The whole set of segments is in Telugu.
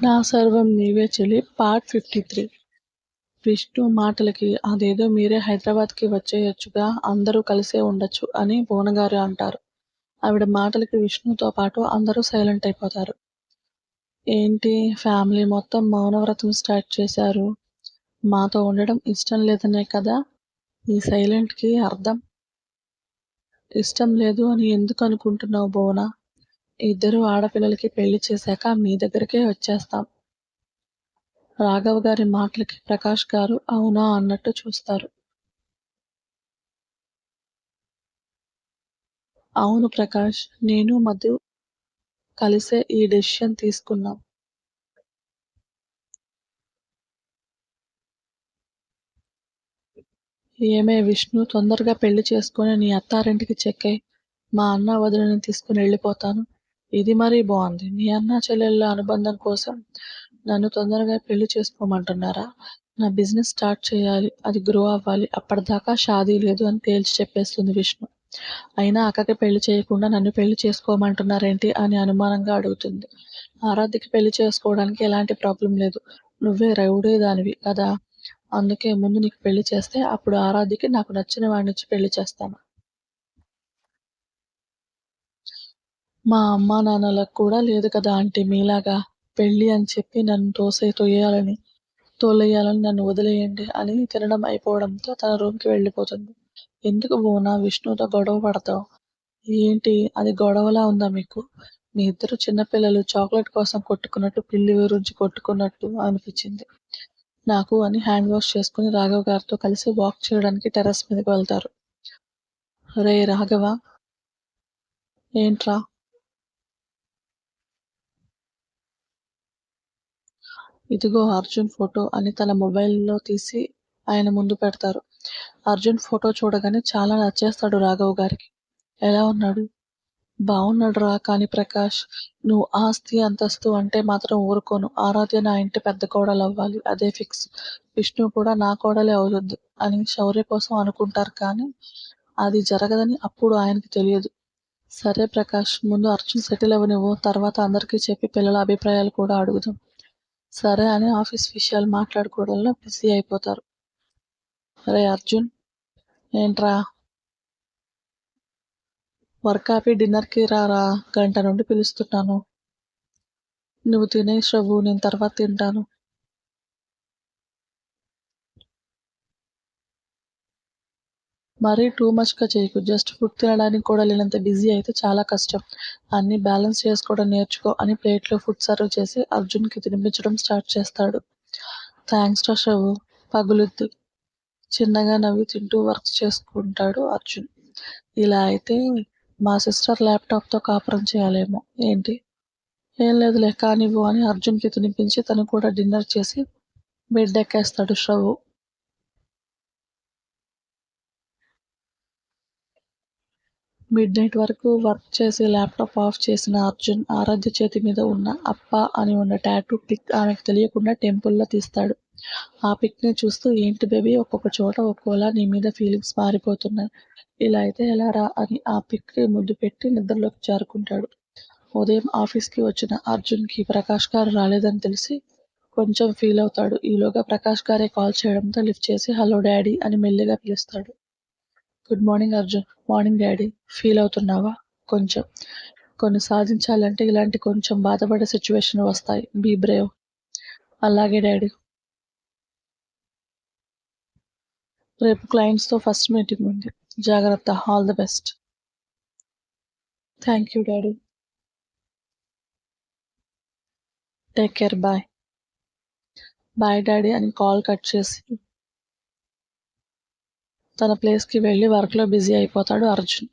నా సర్వం నీవే చెలి పార్ట్ ఫిఫ్టీ త్రీ. విష్ణు మాటలకి అదేదో మీరే హైదరాబాద్కి వచ్చేయొచ్చుగా అందరూ కలిసే ఉండొచ్చు అని బోనగారు అంటారు. ఆవిడ మాటలకి విష్ణుతో పాటు అందరూ సైలెంట్ అయిపోతారు. ఏంటి ఫ్యామిలీ మొత్తం మౌనవ్రతం స్టార్ట్ చేశారు? మాతో ఉండడం ఇష్టం లేదనే కదా? ఈ సైలెంట్కి అర్థం? ఇష్టం లేదు అని ఎందుకు అనుకుంటున్నావు బోనా? ఇద్దరు ఆడపిల్లలకి పెళ్ళి చేశాక మీ దగ్గరికే వచ్చేస్తాం. రాఘవ్ గారి మాటలకి ప్రకాష్ గారు అవునా అన్నట్టు చూస్తారు. అవును ప్రకాష్ నేను మధు కలిసే ఈ డెసిషన్ తీసుకున్నాం. ఏమే విష్ణు తొందరగా పెళ్ళి చేసుకుని నీ అత్తారింటికి చెక్కై మా అన్న వదిలిని తీసుకుని వెళ్ళిపోతాను. ఇది మరీ బాగుంది. మీ అన్న చెల్లెళ్ళ అనుబంధం కోసం నన్ను తొందరగా పెళ్ళి చేసుకోమంటున్నారా? నా బిజినెస్ స్టార్ట్ చేయాలి అది గ్రో అవ్వాలి. అప్పటిదాకా షాదీ లేదు అని తేల్చి చెప్పేస్తుంది విష్ణు. అయినా అక్కకి పెళ్ళి చేయకుండా నన్ను పెళ్ళి చేసుకోమంటున్నారేంటి అని అనుమానంగా అడుగుతుంది. ఆరాధ్యకి పెళ్ళి చేసుకోవడానికి ఎలాంటి ప్రాబ్లం లేదు. నువ్వే రౌడే దానివి కదా. అందుకే ముందు నీకు పెళ్ళి చేస్తే అప్పుడు ఆరాధ్యకి నాకు నచ్చిన వాడిని వచ్చి పెళ్ళి చేస్తాను. మా అమ్మా నాన్నలకు కూడా లేదు కదా ఆంటీ మీలాగా పెళ్ళి అని చెప్పి నన్ను తోసే తొయ్యాలని తోలేయాలని నన్ను వదిలేయండి అని తినడం అయిపోవడంతో తన రూమ్కి వెళ్ళిపోతుంది. ఎందుకు బోనా విష్ణుతో గొడవ పడతావు? ఏంటి? అది గొడవలా ఉందా మీకు? మీ ఇద్దరు చిన్నపిల్లలు చాక్లెట్ కోసం కొట్టుకున్నట్టు పిల్లి గురించి కొట్టుకున్నట్టు అనిపించింది. నాకు అని హ్యాండ్ వాష్ చేసుకుని రాఘవ్ గారితో కలిసి వాక్ చేయడానికి టెర్రస్ మీదకి వెళ్తారు. రే రాఘవ ఏంట్రా? ఇదిగో అర్జున్ ఫోటో అని తన మొబైల్లో తీసి ఆయన ముందు పెడతారు. అర్జున్ ఫోటో చూడగానే చాలా నచ్చేస్తాడు రాఘవ్ గారికి. ఎలా ఉన్నాడు? బాగున్నాడు రా కానీ ప్రకాష్ నువ్వు ఆస్తి అంతస్తు అంటే మాత్రం ఊరుకోను. ఆరాధ్య నా ఇంటి పెద్ద కోడలు అవ్వాలి. అదే ఫిక్స్. విష్ణు కూడా నా కోడలే అవుతుంది అని శౌర్య కోసం అనుకుంటారు కానీ అది జరగదని అప్పుడు ఆయనకి తెలియదు. సరే ప్రకాష్ ముందు అర్జున్ సెటిల్ అవ్వనివ్వు. తర్వాత అందరికీ చెప్పి పిల్లల అభిప్రాయాలు కూడా అడుగుదాం. సరే అని ఆఫీస్ విషయాలు మాట్లాడుకోవడంలో బిజీ అయిపోతారు. అరే అర్జున్ ఏంట్రా? వర్క్ ఆపి డిన్నర్కి రారా? గంట నుండి పిలుస్తున్నాను. నువ్వు తినే శ్రవ్వు నేను తర్వాత తింటాను. మరీ టూ మచ్గా చేయకు. జస్ట్ ఫుడ్ తినడానికి కూడా లేనంత బిజీ అయితే చాలా కష్టం. అన్నీ బ్యాలెన్స్ చేసుకోవడం నేర్చుకో అని ప్లేట్లో ఫుడ్ సర్వ్ చేసి అర్జున్కి తినిపించడం స్టార్ట్ చేస్తాడు. థ్యాంక్స్ రా షవు పగులుద్దు. చిన్నగా నవ్వి తింటూ వర్క్ చేసుకుంటాడు అర్జున్. ఇలా అయితే మా సిస్టర్ ల్యాప్టాప్తో కాపురం చేయాలేమో. ఏంటి? ఏం లేదులే కానివ్వు అని అర్జున్కి తినిపించి తను కూడా డిన్నర్ చేసి బెడ్ ఎక్కేస్తాడు శ్రవు మిడ్ నైట్ వరకు వర్క్ చేసి ల్యాప్టాప్ ఆఫ్ చేసిన అర్జున్ ఆరాధ్య చేతి మీద ఉన్న అప్ప అని ఉన్న టాటూ పిక్ ఆమెకు తెలియకుండా టెంపుల్లో తీస్తాడు. ఆ పిక్ని చూస్తూ ఏంటి బేబీ ఒక్కొక్క చోట ఒక్కోలా నీ మీద ఫీలింగ్స్ మారిపోతున్నాయి. ఇలా అయితే ఎలా రా అని ఆ పిక్ని ముద్దు పెట్టి నిద్రలోకి జారుకుంటాడు. ఉదయం ఆఫీస్కి వచ్చిన అర్జున్కి ప్రకాష్ గారు రాలేదని తెలిసి కొంచెం ఫీల్ అవుతాడు. ఈలోగా ప్రకాష్ గారే కాల్ చేయడంతో లిఫ్ట్ చేసి హలో డాడీ అని మెల్లిగా పిలుస్తాడు. Good morning Arjun morning daddy feel అవుతున్నావా? కొంచెం. కొన్ని సాధించాలంటే ఇలాంటి కొంచెం బాధపడే సిచ్యువేషన్ వస్తాయి. బీ బ్రేవ్ అలాగే డాడీ రేపు క్లయింట్స్తో ఫస్ట్ మీటింగ్ ఉంది. జాగ్రత్త. All the best thank you daddy take care bye bye daddy అని కాల్ కట్ చేసి తన ప్లేస్కి వెళ్ళి వర్క్లో బిజీ అయిపోతాడు అర్జున్.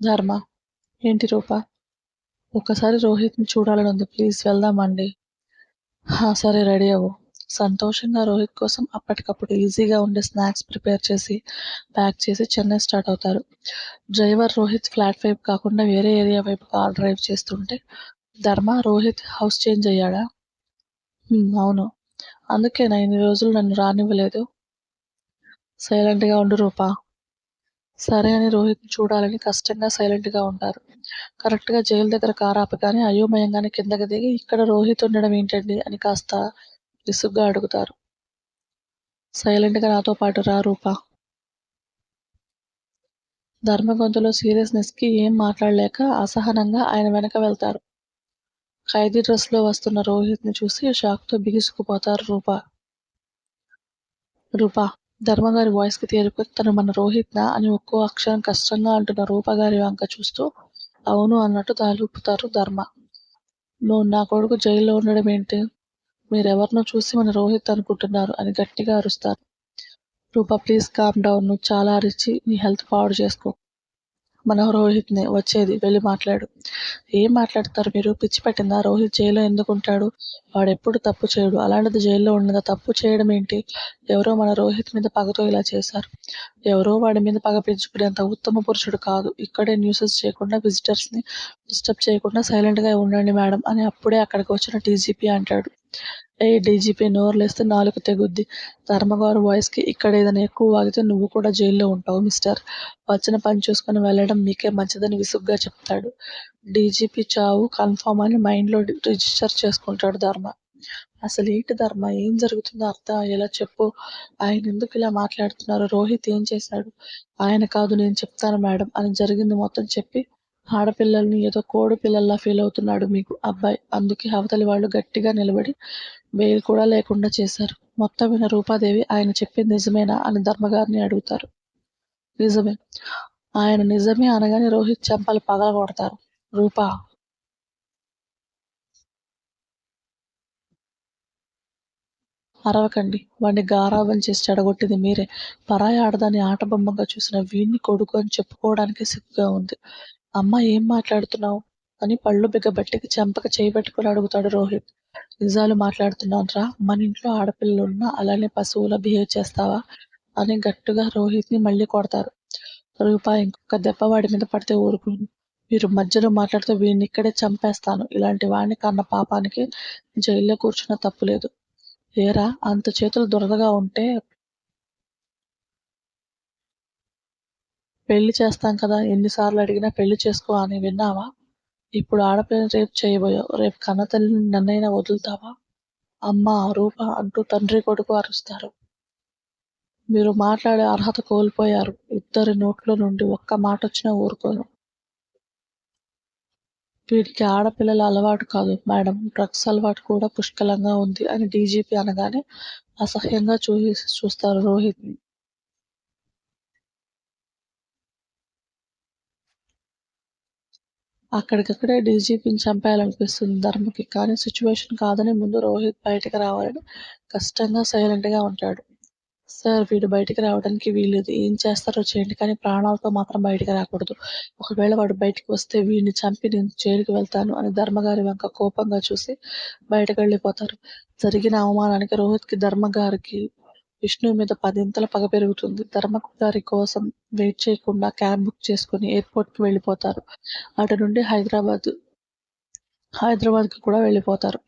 ధర్మ ఏంటి రూప? ఒకసారి రోహిత్ని చూడాలని ఉంది ప్లీజ్ వెళ్దామండి. సరే రెడీ అవ్వు. సంతోషంగా రోహిత్ కోసం అప్పటికప్పుడు ఈజీగా ఉండే స్నాక్స్ ప్రిపేర్ చేసి ప్యాక్ చేసి చెన్నై స్టార్ట్ అవుతారు. డ్రైవర్ రోహిత్ ఫ్లాట్ వైపు కాకుండా వేరే ఏరియా వైపు కార్ డ్రైవ్ చేస్తుంటే ధర్మ రోహిత్ హౌస్ చేంజ్ అయ్యాడా? అవును. అందుకేనా ఇన్ని రోజులు నన్ను రానివ్వలేదు? సైలెంట్గా ఉండు రూపా. సరే అని రోహిత్ని చూడాలని కష్టంగా సైలెంట్గా ఉంటారు. కరెక్ట్గా జైలు దగ్గర కారు ఆపగానే అయోమయంగానే కిందకి దిగి ఇక్కడ రోహిత్ ఉండడం ఏంటండి అని కాస్త విసుగ్గా అడుగుతారు. సైలెంట్గా నాతో పాటు రా రూపా. ధర్మ గొంతులో సీరియస్నెస్కి ఏం మాట్లాడలేక అసహనంగా ఆయన వెనక వెళ్తారు. ఖైదీ డ్రెస్లో వస్తున్న రోహిత్ని చూసి షాక్తో బిగుసుకుపోతారు రూప. రూప ధర్మగారి వాయిస్కి తేరుకొని తను మన రోహిత్నా అని ఒక్కో అక్షరం కష్టంగా అంటున్న రూపగారి వంక చూస్తూ అవును అన్నట్టు తాలూపుతారు ధర్మ. నువ్వు నా కొడుకు జైల్లో ఉండడం ఏంటి? మీరెవరినో చూసి మన రోహిత్ అనుకుంటున్నారు అని గట్టిగా అరుస్తారు. రూప ప్లీజ్ కామ్ డౌన్ నువ్వు చాలా అరిచి నీ హెల్త్ పాడు చేసుకో. మన రోహిత్ని వచ్చేది వెళ్ళి మాట్లాడు. ఏం మాట్లాడతారు మీరు? పిచ్చి పట్టిందా? రోహిత్ జైల్లో ఎందుకు ఉంటాడు? వాడు ఎప్పుడు తప్పు చేయడు. అలాంటిది జైల్లో ఉన్నదా తప్పు చేయడం ఏంటి? ఎవరో మన రోహిత్ మీద పగతో ఇలా చేశారు. ఎవరో వాడి మీద పగ పెంచుకునేంత ఉత్తమ పురుషుడు కాదు. ఇక్కడే న్యూసెస్ చేయకుండా విజిటర్స్ని డిస్టర్బ్ చేయకుండా సైలెంట్గా ఉండండి మేడం అని అప్పుడే అక్కడికి వచ్చిన డీజీపీ అంటాడు. ఏ డీజీపీ నోరులేస్తే నాలుగు తెగుద్ది. ధర్మగారు వాయిస్కి ఇక్కడ ఏదైనా ఎక్కువ వాగితే నువ్వు కూడా జైల్లో ఉంటావు మిస్టర్. వచ్చిన పని చూసుకొని వెళ్ళడం మీకే మంచిదని విసుగ్గా చెప్తాడు. డీజీపీ చావు కన్ఫామ్ అని మైండ్లో రిజిస్టర్ చేసుకుంటాడు ధర్మ. అసలు ఏంటి ధర్మ? ఏం జరుగుతుందో అర్థం అయ్యేలా చెప్పు. ఆయన ఎందుకు ఇలా మాట్లాడుతున్నారు? రోహిత్ ఏం చేశాడు? ఆయన కాదు నేను చెప్తాను మేడం అని జరిగింది మొత్తం చెప్పి ఆడపిల్లల్ని ఏదో కోడి పిల్లల్లా ఫీల్ అవుతున్నాడు మీకు అబ్బాయి. అందుకే అవతలి వాళ్ళు గట్టిగా నిలబడి బెయిల్ కూడా లేకుండా చేశారు. మొత్తం విన రూపాదేవి ఆయన చెప్పింది నిజమేనా అని ధర్మగారిని అడుగుతారు. నిజమే. ఆయన నిజమే అనగానే రోహిత్ చెంపలు పగలగొడతారు. రూపా. అరవకండి. వాడిని గారాబం చేసి చెడగొట్టింది మీరే. పరాయి ఆడదాన్ని ఆట బొమ్మగా చూసిన వీణ్ణి కొడుకు అని చెప్పుకోవడానికి సిగ్గుగా ఉంది. అమ్మ ఏం మాట్లాడుతున్నావు? అని పళ్ళు బిగ్గబట్టికి చెంపక చేయబెట్టుకుని అడుగుతాడు రోహిత్. నిజాలు మాట్లాడుతున్నానురా మన ఇంట్లో ఆడపిల్లలున్నా అలానే పశువులా బిహేవ్ చేస్తావా? అని గట్టిగా రోహిత్ని మళ్ళీ కొడతారు. రూపా ఇంకొక దెబ్బ వాడి మీద పడితే ఊరుకుని మీరు మధ్యలో మాట్లాడితే వీడిని ఇక్కడే చంపేస్తాను. ఇలాంటి వాడిని కన్న పాపానికి జైల్లో కూర్చున్న తప్పులేదు ఏరా అంత చేతులు దురదగా ఉంటే పెళ్ళి చేస్తాం కదా ఎన్నిసార్లు అడిగినా పెళ్ళి చేసుకో అని విన్నావా? ఇప్పుడు ఆడపిల్లని రేపు చేయబోయావు రేపు కన్నతల్లిని నన్నైనా వదులుతావా? అమ్మ రూప అంటూ తండ్రి కొడుకు అరుస్తారు. మీరు మాట్లాడే అర్హత కోల్పోయారు. ఇద్దరి నోట్లో నుండి ఒక్క మాట వచ్చినా ఊరుకోను. వీడికి ఆడపిల్లల అలవాటు కాదు మేడం. డ్రగ్స్ అలవాటు కూడా పుష్కలంగా ఉంది అని డీజీపీ అనగానే అసహ్యంగా చూ చూస్తారు రోహిత్ని. అక్కడికక్కడే డీజీపీని చంపేయాలనిపిస్తుంది. ధర్మకి కానీ సిచ్యువేషన్ కాదని ముందు రోహిత్ బయటకు రావాలని కష్టంగా సైలెంట్గా ఉంటాడు. సార్ వీడు బయటికి రావడానికి వీలేదు ఏం చేస్తారో చేయండి కానీ ప్రాణాలతో మాత్రం బయటికి రాకూడదు. ఒకవేళ వాడు బయటికి వస్తే వీడిని చంపి నేను జైలుకి వెళ్తాను అని ధర్మగారి వంక కోపంగా చూసి బయటకు వెళ్ళిపోతారు. జరిగిన అవమానానికి రోహిత్కి ధర్మగారికి విష్ణు మీద పదింతల పగ పెరుగుతుంది. ధర్మకు గారి కోసం వెయిట్ చేయకుండా క్యాబ్ బుక్ చేసుకుని ఎయిర్పోర్ట్కి వెళ్ళిపోతారు. అటు నుండి హైదరాబాద్ హైదరాబాద్కి కూడా వెళ్ళిపోతారు.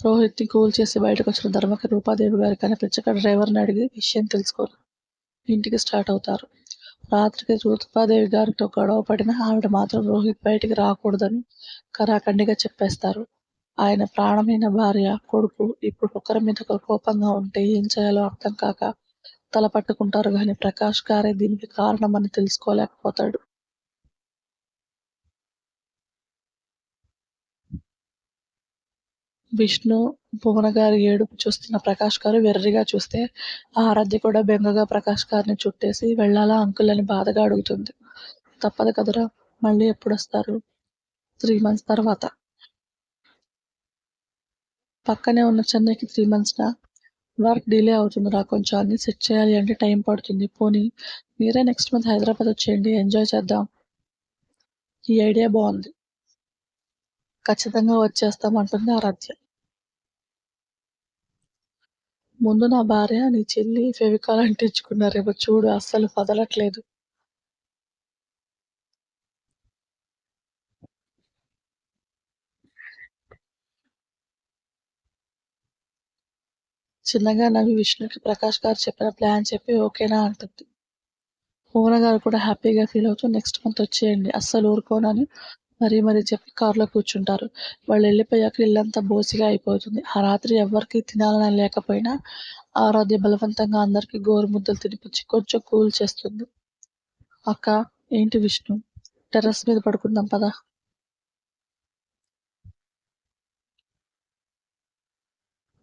రోహిత్ని కూల్ చేసి బయటకు వచ్చిన ధర్మకి రూపాదేవి గారి కనిపించక డ్రైవర్ని అడిగి విషయం తెలుసుకొని ఇంటికి స్టార్ట్ అవుతారు. రాత్రికి రూపాదేవి గారితో గొడవ పడిన ఆవిడ మాత్రం రోహిత్ బయటికి రాకూడదని కరాఖండిగా చెప్పేస్తారు. ఆయన ప్రాణమైన భార్య కొడుకు ఇప్పుడు ఒకరి మీద ఒకరు కోపంగా ఉంటే ఏం చేయాలో అర్థం కాక తల పట్టుకుంటారు కానీ ప్రకాష్ గారే దీనికి కారణమని తెలుసుకోలేకపోతాడు. విష్ణు భువన గారి ఏడుపు చూస్తున్న ప్రకాష్ గారు వెర్రిగా చూస్తే ఆరాధ్య కూడా బెంగగా ప్రకాష్ గారిని చుట్టేసి వెళ్ళాలా అంకుల్ అని బాధగా అడుగుతుంది. తప్పదు కదరా మళ్ళీ ఎప్పుడు వస్తారు? త్రీ మంత్స్ తర్వాత. పక్కనే ఉన్న చెన్నైకి త్రీ మంత్స్నా వర్క్ డిలే అవుతుందిరా కొంచెం అన్ని సెట్ చేయాలి అంటే టైం పడుతుంది. పోనీ మీరే నెక్స్ట్ మంత్ హైదరాబాద్ వచ్చేయండి ఎంజాయ్ చేద్దాం. ఈ ఐడియా బాగుంది. ఖచ్చితంగా వచ్చేస్తాం అంటుంది ఆరాధ్య. ముందు నా భార్య నీ చెల్లి ఫెవికాల్ అంటించుకున్నారేమో చూడు అస్సలు వదలట్లేదు చిన్నగా నవ్వి విష్ణుకి ప్రకాష్ గారు చెప్పిన ప్లాన్ చెప్పి ఓకేనా అంటుంది. మోహన గారు కూడా హ్యాపీగా ఫీల్ అవుతూ నెక్స్ట్ మంత్ వచ్చేయండి. అస్సలు ఊరుకోనని మరీ మరీ చెప్పి కారులో కూర్చుంటారు. వాళ్ళు వెళ్ళిపోయాక ఇల్లంతా బోసిగా అయిపోతుంది. ఆ రాత్రి ఎవరికి తినాలని లేకపోయినా ఆరాధ్య బలవంతంగా అందరికీ గోరుముద్దలు తినిపించి కొంచెం కూల్ చేస్తుంది. అక్క ఏంటి విష్ణు? టెర్రస్ మీద పడుకుందాం పదా.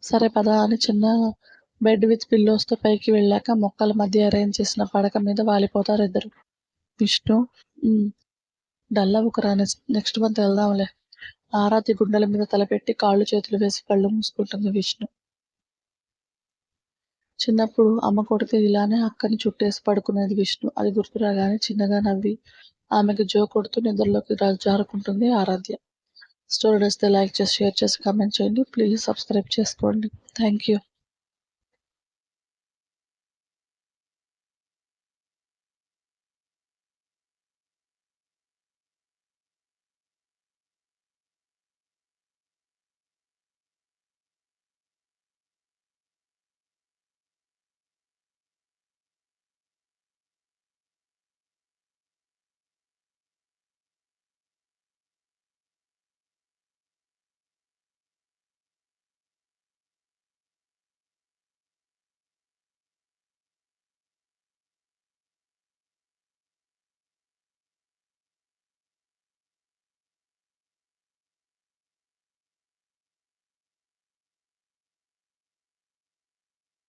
సరే పదా అని చిన్న బెడ్ విత్ పిల్లోస్తో పైకి వెళ్ళాక మొక్కల మధ్య అరేంజ్ చేసిన పడక మీద వాలిపోతారు ఇద్దరు. Vishnu "um, dull next month వెళ్దాంలే. ఆరాతి గుండెల మీద తలపెట్టి కాళ్ళు చేతులు వేసి కళ్ళు మూసుకుంటుంది విష్ణు. చిన్నప్పుడు అమ్మ కొడితే ఇలానే అక్కని చుట్టేసి పడుకునేది విష్ణు. అది గుర్తురాగానే చిన్నగా నవ్వి ఆమెకు జో కొడుతూ నిద్రలోకి జారుకుంటుంది ఆరాధ్య. స్టోరీ నచ్చితే లైక్ చేసి షేర్ చేసి కామెంట్ చేయండి. ప్లీజ్ సబ్స్క్రైబ్ చేసుకోండి. Thank you.